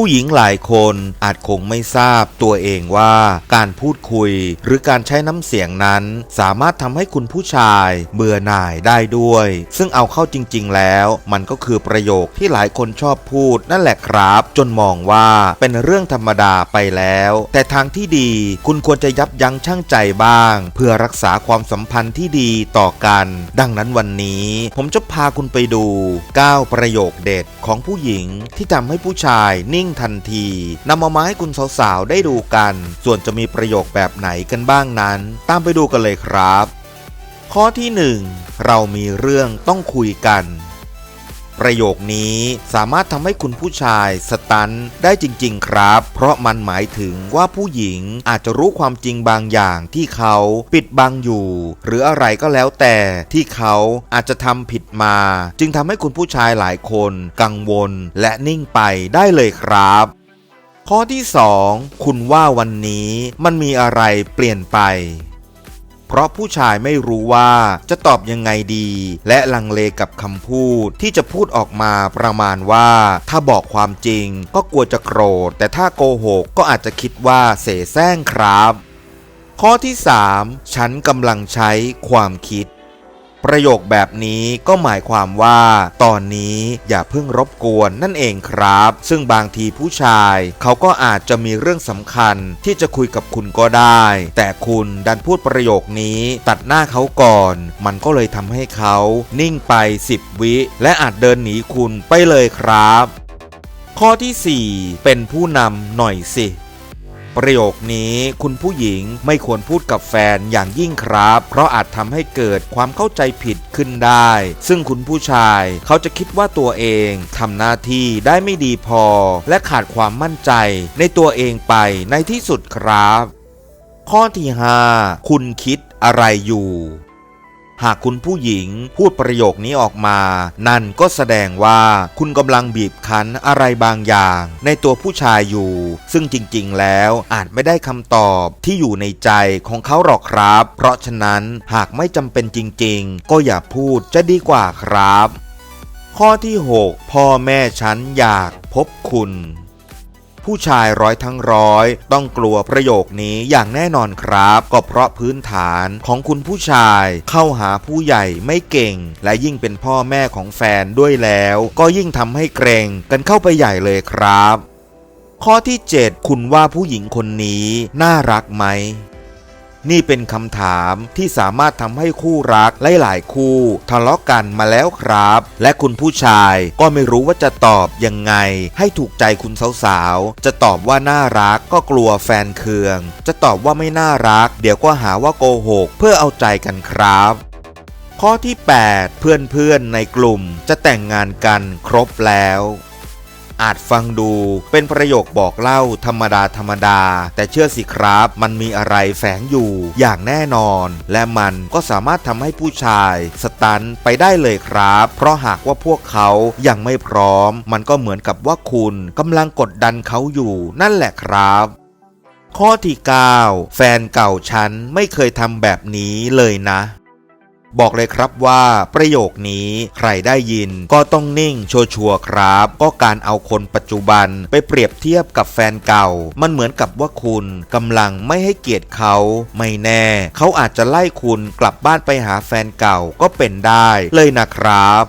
ผู้หญิงหลายคนอาจคงไม่ทราบตัวเองว่าการพูดคุยหรือการใช้น้ำเสียงนั้น สามารถทำให้คุณผู้ชายเบื่อหน่ายได้ด้วย ซึ่งเอาเข้าจริง ๆ แล้ว มันก็คือประโยคที่หลายคนชอบพูดนั่นแหละครับ จนมองว่าเป็นเรื่องธรรมดาไปแล้ว แต่ทางที่ดีคุณควรจะยับยั้งชั่งใจบ้าง เพื่อรักษาความสัมพันธ์ที่ดีต่อกัน ดังนั้นวันนี้ ผมจะพาคุณไปดู 9 ประโยคเด็ดของผู้หญิงที่ทำให้ผู้ชายนิ่งทันทีนำมาไม้คุณสาวๆได้ดูกัน ส่วนจะมีประโยคแบบไหนกันบ้างนั้น ตามไปดูกันเลยครับ ข้อที่ 1 เรามีเรื่องต้องคุยกัน ประโยคนี้สามารถทำให้คุณผู้ชายสตันได้จริง ๆ ครับ เพราะมันหมายถึงว่าผู้หญิงอาจจะรู้ความจริงบางอย่างที่เขาปิดบังอยู่ หรืออะไรก็แล้วแต่ที่เขาอาจจะทำผิดมา จึงทำให้คุณผู้ชายหลายคนกังวลและนิ่งไปได้เลยครับข้อที่ 2 คุณว่าวันนี้มันมีอะไรเปลี่ยนไป เพราะผู้ชายไม่รู้ว่าจะตอบยังไงดี และลังเลกับคำพูดที่จะพูดออกมาประมาณว่า ถ้าบอกความจริงก็กลัวจะโกรธ แต่ถ้าโกหกก็อาจจะคิดว่าเสแสร้งครับ ข้อที่ 3 ฉันกำลังใช้ความคิด ประโยคแบบนี้ก็หมายความว่า ตอนนี้อย่าเพิ่งรบกวนนั่นเองครับ ซึ่งบางทีผู้ชายเขาก็อาจจะมีเรื่องสำคัญที่จะคุยกับคุณก็ได้ แต่คุณดันพูดประโยคนี้ตัดหน้าเขาก่อน มันก็เลยทำให้เขานิ่งไป 10 วิ และอาจเดินหนีคุณไปเลยครับ ข้อที่ 4 เป็นผู้นำหน่อยสิ ประโยคนี้คุณผู้หญิงไม่ควรพูดกับแฟนอย่างยิ่งครับ เพราะอาจทำให้เกิดความเข้าใจผิดขึ้นได้ ซึ่งคุณผู้ชายเขาจะคิดว่าตัวเองทำหน้าที่ได้ไม่ดีพอ และขาดความมั่นใจในตัวเองไปในที่สุดครับ ข้อที่ 5 คุณคิดอะไรอยู่ หากคุณผู้หญิงพูดประโยคนี้ออกมา นั่นก็แสดงว่าคุณกำลังบีบคั้นอะไรบางอย่าง ในตัวผู้ชายอยู่ ซึ่งจริงๆ แล้วอาจไม่ได้คำตอบที่อยู่ในใจของเขาหรอกครับ เพราะฉะนั้นหากไม่จำเป็นจริงๆ ก็อย่าพูดจะดีกว่าครับ ข้อที่ 6 พ่อแม่ฉันอยากพบคุณ ผู้ชายร้อยทั้งร้อย ต้องกลัวประโยคนี้อย่างแน่นอนครับ ก็เพราะพื้นฐานของคุณผู้ชาย เข้าหาผู้ใหญ่ไม่เก่ง และยิ่งเป็นพ่อแม่ของแฟนด้วยแล้ว ก็ยิ่งทำให้เกรงกันเข้าไปใหญ่เลยครับ ข้อที่ 7 คุณว่าผู้หญิงคนนี้น่ารักไหม นี่เป็นคำถามที่สามารถทำให้คู่รักหลายๆคู่ทะเลาะกันมาแล้วครับ และคุณผู้ชายก็ไม่รู้ว่าจะตอบยังไง ให้ถูกใจคุณสาวๆ จะตอบว่าน่ารักก็กลัวแฟนเคือง จะตอบว่าไม่น่ารัก เดี๋ยวก็หาว่าโกหก เพื่อเอาใจกันครับข้อที่ 8 เพื่อนๆในกลุ่มจะแต่งงานกันครบแล้ว อาจฟังดู เป็นประโยคบอกเล่าธรรมดาธรรมดา แต่เชื่อสิครับ มันมีอะไรแฝงอยู่อย่างแน่นอน และมันก็สามารถทำให้ผู้ชาย สตันไปได้เลยครับ เพราะหากว่าพวกเขายังไม่พร้อม มันก็เหมือนกับว่าคุณกำลังกดดันเขาอยู่ นั่นแหละครับข้อที่ 9 แฟนเก่าฉันไม่เคยทำแบบนี้เลยนะ บอกเลยครับว่าประโยคนี้ใครได้ยินก็ต้องนิ่งชัวร์ๆครับ ก็การเอาคนปัจจุบันไปเปรียบเทียบกับแฟนเก่า มันเหมือนกับว่าคุณกำลังไม่ให้เกียรติเขา ไม่แน่ เขาอาจจะไล่คุณกลับบ้านไปหาแฟนเก่าก็เป็นได้เลยนะครับ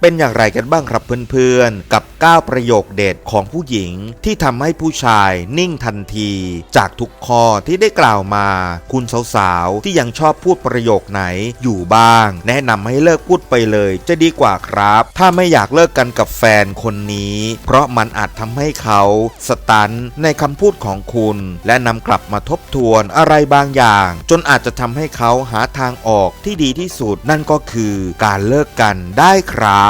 เป็นอย่างไรกันบ้างครับเพื่อนๆ กับ 9 ประโยคเด็ดของผู้หญิงที่ทำให้ผู้ชายนิ่งทันที จากทุกข้อที่ได้กล่าวมา คุณสาวๆ ที่ยังชอบพูดประโยคไหนอยู่บ้าง แนะนำให้เลิกพูดไปเลยจะดีกว่าครับ ถ้าไม่อยากเลิกกันกับแฟนคนนี้ เพราะมันอาจทำให้เขาสตันในคำพูดของคุณ และนำกลับมาทบทวนอะไรบางอย่าง จนอาจจะทำให้เขาหาทางออกที่ดีที่สุดนั่นก็คือการเลิกกันได้ครับ